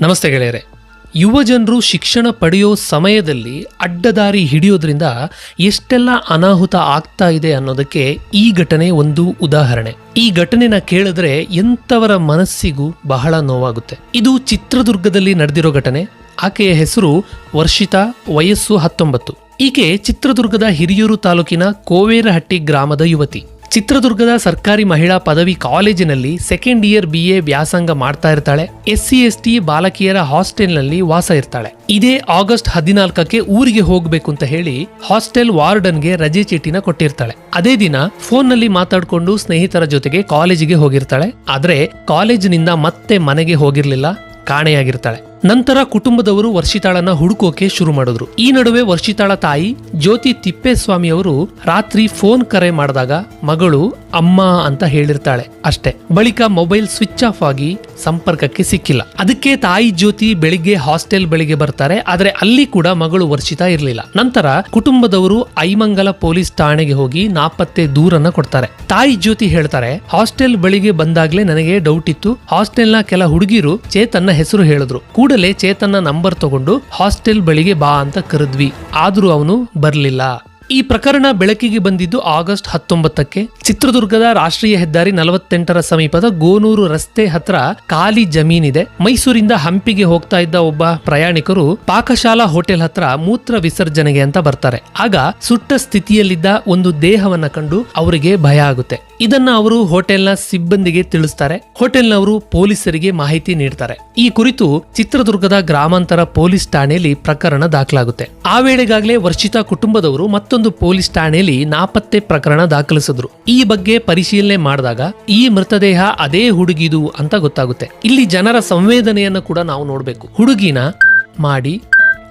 ನಮಸ್ತೆ ಗೆಳೆಯರೆ. ಯುವ ಜನರು ಶಿಕ್ಷಣ ಪಡೆಯೋ ಸಮಯದಲ್ಲಿ ಅಡ್ಡದಾರಿ ಹಿಡಿಯೋದ್ರಿಂದ ಎಷ್ಟೆಲ್ಲ ಅನಾಹುತ ಆಗ್ತಾ ಇದೆ ಅನ್ನೋದಕ್ಕೆ ಈ ಘಟನೆ ಒಂದು ಉದಾಹರಣೆ. ಈ ಘಟನೆನ ಕೇಳಿದ್ರೆ ಎಂಥವರ ಮನಸ್ಸಿಗೂ ಬಹಳ ನೋವಾಗುತ್ತೆ. ಇದು ಚಿತ್ರದುರ್ಗದಲ್ಲಿ ನಡೆದಿರೋ ಘಟನೆ. ಆಕೆಯ ಹೆಸರು ವರ್ಷಿತಾ, ವಯಸ್ಸು ಹತ್ತೊಂಬತ್ತು. ಈಕೆ ಚಿತ್ರದುರ್ಗದ ಹಿರಿಯೂರು ತಾಲೂಕಿನ ಕೋವೇರಹಟ್ಟಿ ಗ್ರಾಮದ ಯುವತಿ. ಚಿತ್ರದುರ್ಗದ ಸರ್ಕಾರಿ ಮಹಿಳಾ ಪದವಿ ಕಾಲೇಜಿನಲ್ಲಿ ಸೆಕೆಂಡ್ ಇಯರ್ ಬಿ ಎ ವ್ಯಾಸಂಗ ಮಾಡ್ತಾ ಇರ್ತಾಳೆ. ಎಸ್ ಸಿ ಎಸ್ ಟಿ ಬಾಲಕಿಯರ ಹಾಸ್ಟೆಲ್ನಲ್ಲಿ ವಾಸ ಇರ್ತಾಳೆ. ಇದೇ ಆಗಸ್ಟ್ ಹದಿನಾಲ್ಕಕ್ಕೆ ಊರಿಗೆ ಹೋಗ್ಬೇಕು ಅಂತ ಹೇಳಿ ಹಾಸ್ಟೆಲ್ ವಾರ್ಡನ್ಗೆ ರಜೆ ಚೀಟಿನ ಕೊಟ್ಟಿರ್ತಾಳೆ. ಅದೇ ದಿನ ಫೋನ್ನಲ್ಲಿ ಮಾತಾಡ್ಕೊಂಡು ಸ್ನೇಹಿತರ ಜೊತೆಗೆ ಕಾಲೇಜಿಗೆ ಹೋಗಿರ್ತಾಳೆ. ಆದರೆ ಕಾಲೇಜಿನಿಂದ ಮತ್ತೆ ಮನೆಗೆ ಹೋಗಿರ್ಲಿಲ್ಲ. ಕಾಣೆಯಾಗಿರ್ತಾಳೆ. ನಂತರ ಕುಟುಂಬದವರು ವರ್ಷಿತಾಳನ್ನ ಹುಡುಕೋಕೆ ಶುರು ಮಾಡಿದ್ರು. ಈ ನಡುವೆ ವರ್ಷಿತಾಳ ತಾಯಿ ಜ್ಯೋತಿ ತಿಪ್ಪೇಸ್ವಾಮಿ ಅವರು ರಾತ್ರಿ ಫೋನ್ ಕರೆ ಮಾಡಿದಾಗ ಮಗಳು ಅಮ್ಮ ಅಂತ ಹೇಳಿರ್ತಾಳೆ ಅಷ್ಟೇ. ಬಳಿಕ ಮೊಬೈಲ್ ಸ್ವಿಚ್ ಆಫ್ ಆಗಿ ಸಂಪರ್ಕಕ್ಕೆ ಸಿಕ್ಕಿಲ್ಲ. ಅದಕ್ಕೆ ತಾಯಿ ಜ್ಯೋತಿ ಬೆಳಿಗ್ಗೆ ಹಾಸ್ಟೆಲ್ ಬಳಿಗೆ ಬರ್ತಾರೆ. ಆದ್ರೆ ಅಲ್ಲಿ ಕೂಡ ಮಗಳು ವರ್ಷಿತಾ ಇರಲಿಲ್ಲ. ನಂತರ ಕುಟುಂಬದವರು ಐಮಂಗಲ ಪೊಲೀಸ್ ಠಾಣೆಗೆ ಹೋಗಿ ನಾಪತ್ತೆ ದೂರನ್ನ ಕೊಡ್ತಾರೆ. ತಾಯಿ ಜ್ಯೋತಿ ಹೇಳ್ತಾರೆ, ಹಾಸ್ಟೆಲ್ ಬಳಿಗೆ ಬಂದಾಗ್ಲೇ ನನಗೆ ಡೌಟ್ ಇತ್ತು. ಹಾಸ್ಟೆಲ್ನ ಕೆಲ ಹುಡುಗಿರು ಚೇತನ್ನ ಹೆಸರು ಹೇಳಿದ್ರು. ಕೂಡಲೇ ಚೇತನ ನಂಬರ್ ತಗೊಂಡು ಹಾಸ್ಟೆಲ್ ಬಳಿಗೆ ಬಾ ಅಂತ ಕರೆದ್ವಿ. ಆದ್ರೂ ಅವನು ಬರ್ಲಿಲ್ಲ. ಈ ಪ್ರಕರಣ ಬೆಳಕಿಗೆ ಬಂದಿದ್ದು ಆಗಸ್ಟ್ ಹತ್ತೊಂಬತ್ತಕ್ಕೆ. ಚಿತ್ರದುರ್ಗದ ರಾಷ್ಟ್ರೀಯ ಹೆದ್ದಾರಿ ನಲವತ್ತೆಂಟರ ಸಮೀಪದ ಗೋನೂರು ರಸ್ತೆ ಹತ್ರ ಖಾಲಿ ಜಮೀನಿದೆ. ಮೈಸೂರಿಂದ ಹಂಪಿಗೆ ಹೋಗ್ತಾ ಇದ್ದ ಒಬ್ಬ ಪ್ರಯಾಣಿಕರು ಪಾಕಶಾಲಾ ಹೋಟೆಲ್ ಹತ್ರ ಮೂತ್ರ ವಿಸರ್ಜನೆಗೆ ಅಂತ ಬರ್ತಾರೆ. ಆಗ ಸುಟ್ಟ ಸ್ಥಿತಿಯಲ್ಲಿದ್ದ ಒಂದು ದೇಹವನ್ನ ಕಂಡು ಅವರಿಗೆ ಭಯ ಆಗುತ್ತೆ. ಇದನ್ನ ಅವರು ಹೋಟೆಲ್ನ ಸಿಬ್ಬಂದಿಗೆ ತಿಳಿಸ್ತಾರೆ. ಹೋಟೆಲ್ನವರು ಪೊಲೀಸರಿಗೆ ಮಾಹಿತಿ ನೀಡ್ತಾರೆ. ಈ ಕುರಿತು ಚಿತ್ರದುರ್ಗದ ಗ್ರಾಮಾಂತರ ಪೊಲೀಸ್ ಠಾಣೆಯಲ್ಲಿ ಪ್ರಕರಣ ದಾಖಲಾಗುತ್ತೆ. ಆ ವೇಳೆಗಾಗಲೇ ವರ್ಷಿತಾ ಕುಟುಂಬದವರು ಮತ್ತೊಂದು ಪೊಲೀಸ್ ಠಾಣೆಯಲ್ಲಿ ನಾಪತ್ತೆ ಪ್ರಕರಣ ದಾಖಲಿಸಿದ್ರು. ಈ ಬಗ್ಗೆ ಪರಿಶೀಲನೆ ಮಾಡಿದಾಗ, ಈ ಮೃತದೇಹ ಅದೇ ಹುಡುಗಿದು ಅಂತ ಗೊತ್ತಾಗುತ್ತೆ. ಇಲ್ಲಿ ಜನರ ಸಂವೇದನೆಯನ್ನು ಕೂಡ ನಾವು ನೋಡಬೇಕು. ಹುಡುಗಿನ ಮಾಡಿ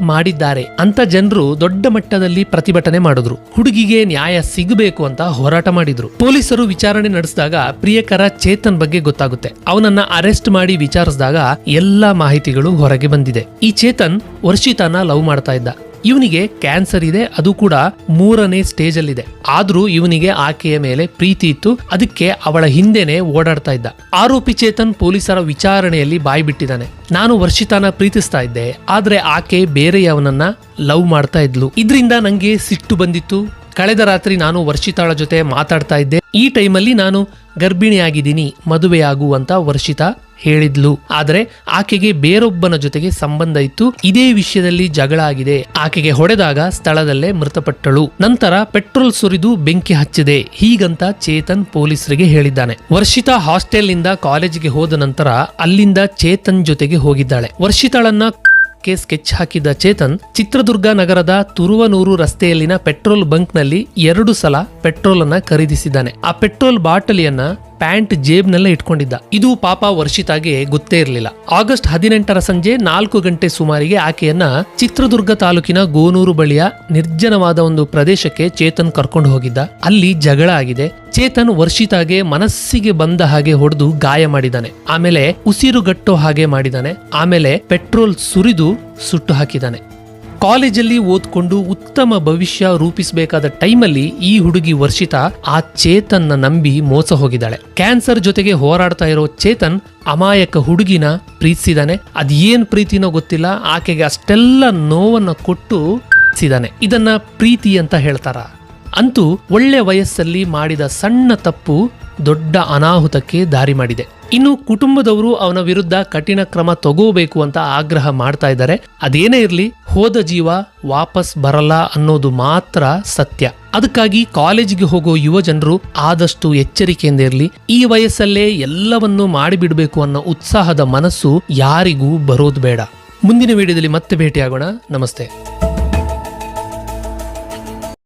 ಮಾಡಿದ್ದಾರೆ ಅಂತ ಜನರು ದೊಡ್ಡ ಮಟ್ಟದಲ್ಲಿ ಪ್ರತಿಭಟನೆ ಮಾಡಿದ್ರು. ಹುಡುಗಿಗೆ ನ್ಯಾಯ ಸಿಗಬೇಕು ಅಂತ ಹೋರಾಟ ಮಾಡಿದ್ರು. ಪೊಲೀಸರು ವಿಚಾರಣೆ ನಡೆಸಿದಾಗ ಪ್ರಿಯಕರ ಚೇತನ್ ಬಗ್ಗೆ ಗೊತ್ತಾಗುತ್ತೆ. ಅವನನ್ನ ಅರೆಸ್ಟ್ ಮಾಡಿ ವಿಚಾರಿಸಿದಾಗ ಎಲ್ಲಾ ಮಾಹಿತಿಗಳು ಹೊರಗೆ ಬಂದಿದೆ. ಈ ಚೇತನ್ ವರ್ಷಿತಾನ ಲವ್ ಮಾಡ್ತಾ ಇದ್ದ. ಇವನಿಗೆ ಕ್ಯಾನ್ಸರ್ ಇದೆ, ಅದು ಕೂಡ ಮೂರನೇ ಸ್ಟೇಜ್ ಅಲ್ಲಿದೆ. ಆದ್ರೂ ಇವನಿಗೆ ಆಕೆಯ ಮೇಲೆ ಪ್ರೀತಿ ಇತ್ತು, ಅದಕ್ಕೆ ಅವಳ ಹಿಂದೆನೆ ಓಡಾಡ್ತಾ ಇದ್ದ. ಆರೋಪಿ ಚೇತನ್ ಪೊಲೀಸರ ವಿಚಾರಣೆಯಲ್ಲಿ ಬಾಯಿ ಬಿಟ್ಟಿದ್ದಾನೆ. ನಾನು ವರ್ಷಿತಾನ ಪ್ರೀತಿಸ್ತಾ ಇದ್ದೆ, ಆದ್ರೆ ಆಕೆ ಬೇರೆಯವನನ್ನ ಲವ್ ಮಾಡ್ತಾ ಇದ್ಲು. ಇದ್ರಿಂದ ನಂಗೆ ಸಿಟ್ಟು ಬಂದಿತ್ತು. ಕಳೆದ ರಾತ್ರಿ ನಾನು ವರ್ಷಿತಾಳ ಜೊತೆ ಮಾತಾಡ್ತಾ ಇದ್ದೆ. ಈ ಟೈಮಲ್ಲಿ ನಾನು ಗರ್ಭಿಣಿಯಾಗಿದ್ದೀನಿ ಮದುವೆಯಾಗು ಅಂತ ವರ್ಷಿತಾ ಹೇಳಿದ್ಲು. ಆದರೆ ಆಕೆಗೆ ಬೇರೊಬ್ಬನ ಜೊತೆಗೆ ಸಂಬಂಧ ಇತ್ತು. ಇದೇ ವಿಷಯದಲ್ಲಿ ಜಗಳ ಆಗಿದೆ. ಆಕೆಗೆ ಹೊಡೆದಾಗ ಸ್ಥಳದಲ್ಲೇ ಮೃತಪಟ್ಟಳು. ನಂತರ ಪೆಟ್ರೋಲ್ ಸುರಿದು ಬೆಂಕಿ ಹಚ್ಚಿದೆ. ಹೀಗಂತ ಚೇತನ್ ಪೊಲೀಸರಿಗೆ ಹೇಳಿದ್ದಾನೆ. ವರ್ಷಿತಾ ಹಾಸ್ಟೆಲ್ನಿಂದ ಕಾಲೇಜಿಗೆ ಹೋದ ನಂತರ ಅಲ್ಲಿಂದ ಚೇತನ್ ಜೊತೆಗೆ ಹೋಗಿದ್ದಾಳೆ. ವರ್ಷಿತಾಳನ್ನ ಗೆ ಸ್ಕೆಚ್ ಹಾಕಿದ್ದ ಚೇತನ್ ಚಿತ್ರದುರ್ಗ ನಗರದ ತುರುವನೂರು ರಸ್ತೆಯಲ್ಲಿನ ಪೆಟ್ರೋಲ್ ಬಂಕ್ನಲ್ಲಿ ಎರಡು ಸಲ ಪೆಟ್ರೋಲ್ ಅನ್ನ ಖರೀದಿಸಿದ್ದಾನೆ. ಆ ಪೆಟ್ರೋಲ್ ಬಾಟಲಿಯನ್ನ ಪ್ಯಾಂಟ್ ಜೇಬ್ನಲ್ಲೇ ಇಟ್ಕೊಂಡಿದ್ದ. ಇದು ಪಾಪ ವರ್ಷಿತಾಗೆ ಗೊತ್ತೇ ಇರಲಿಲ್ಲ. ಆಗಸ್ಟ್ ಹದಿನೆಂಟರ ಸಂಜೆ ನಾಲ್ಕು ಗಂಟೆ ಸುಮಾರಿಗೆ ಆಕೆಯನ್ನ ಚಿತ್ರದುರ್ಗ ತಾಲೂಕಿನ ಗೋನೂರು ಬಳಿಯ ನಿರ್ಜನವಾದ ಒಂದು ಪ್ರದೇಶಕ್ಕೆ ಚೇತನ್ ಕರ್ಕೊಂಡು ಹೋಗಿದ್ದ. ಅಲ್ಲಿ ಜಗಳ ಆಗಿದೆ. ಚೇತನ್ ವರ್ಷಿತಾಗೆ ಮನಸ್ಸಿಗೆ ಬಂದ ಹಾಗೆ ಹೊಡೆದು ಗಾಯ ಮಾಡಿದ್ದಾನೆ ಆಮೇಲೆ ಉಸಿರುಗಟ್ಟೋ ಹಾಗೆ ಮಾಡಿದ್ದಾನೆ ಆಮೇಲೆ ಪೆಟ್ರೋಲ್ ಸುರಿದು ಸುಟ್ಟು ಹಾಕಿದ್ದಾನೆ ಕಾಲೇಜಲ್ಲಿ ಓದ್ಕೊಂಡು ಉತ್ತಮ ಭವಿಷ್ಯ ರೂಪಿಸಬೇಕಾದ ಟೈಮಲ್ಲಿ ಈ ಹುಡುಗಿ ವರ್ಷಿತಾ ಆ ಚೇತನ್ನ ನಂಬಿ ಮೋಸ ಹೋಗಿದ್ದಾಳೆ. ಕ್ಯಾನ್ಸರ್ ಜೊತೆಗೆ ಹೋರಾಡ್ತಾ ಇರೋ ಚೇತನ್ ಅಮಾಯಕ ಹುಡುಗಿನ ಪ್ರೀತಿಸಿದಾನೆ. ಅದೇನ್ ಪ್ರೀತಿನೋ ಗೊತ್ತಿಲ್ಲ, ಆಕೆಗೆ ಅಷ್ಟೆಲ್ಲ ನೋವನ್ನ ಕೊಟ್ಟು ಸಿದಾನೆ ಇದನ್ನ ಪ್ರೀತಿ ಅಂತ ಹೇಳ್ತಾರ. ಅಂತೂ ಒಳ್ಳೆ ವಯಸ್ಸಲ್ಲಿ ಮಾಡಿದ ಸಣ್ಣ ತಪ್ಪು ದೊಡ್ಡ ಅನಾಹುತಕ್ಕೆ ದಾರಿ ಮಾಡಿದೆ. ಇನ್ನು ಕುಟುಂಬದವರು ಅವನ ವಿರುದ್ಧ ಕಠಿಣ ಕ್ರಮ ತಗೋಬೇಕು ಅಂತ ಆಗ್ರಹ ಮಾಡ್ತಾ ಇದ್ದಾರೆ. ಅದೇನೇ ಇರಲಿ, ಹೋದ ಜೀವ ವಾಪಸ್ ಬರಲ್ಲ ಅನ್ನೋದು ಮಾತ್ರ ಸತ್ಯ. ಅದಕ್ಕಾಗಿ ಕಾಲೇಜಿಗೆ ಹೋಗೋ ಯುವ ಜನರು ಆದಷ್ಟು ಎಚ್ಚರಿಕೆಯಿಂದ ಇರಲಿ. ಈ ವಯಸ್ಸಲ್ಲೇ ಎಲ್ಲವನ್ನೂ ಮಾಡಿಬಿಡಬೇಕು ಅನ್ನೋ ಉತ್ಸಾಹದ ಮನಸ್ಸು ಯಾರಿಗೂ ಬರೋದು ಬೇಡ. ಮುಂದಿನ ವಿಡಿಯೋದಲ್ಲಿ ಮತ್ತೆ ಭೇಟಿಯಾಗೋಣ. ನಮಸ್ತೆ.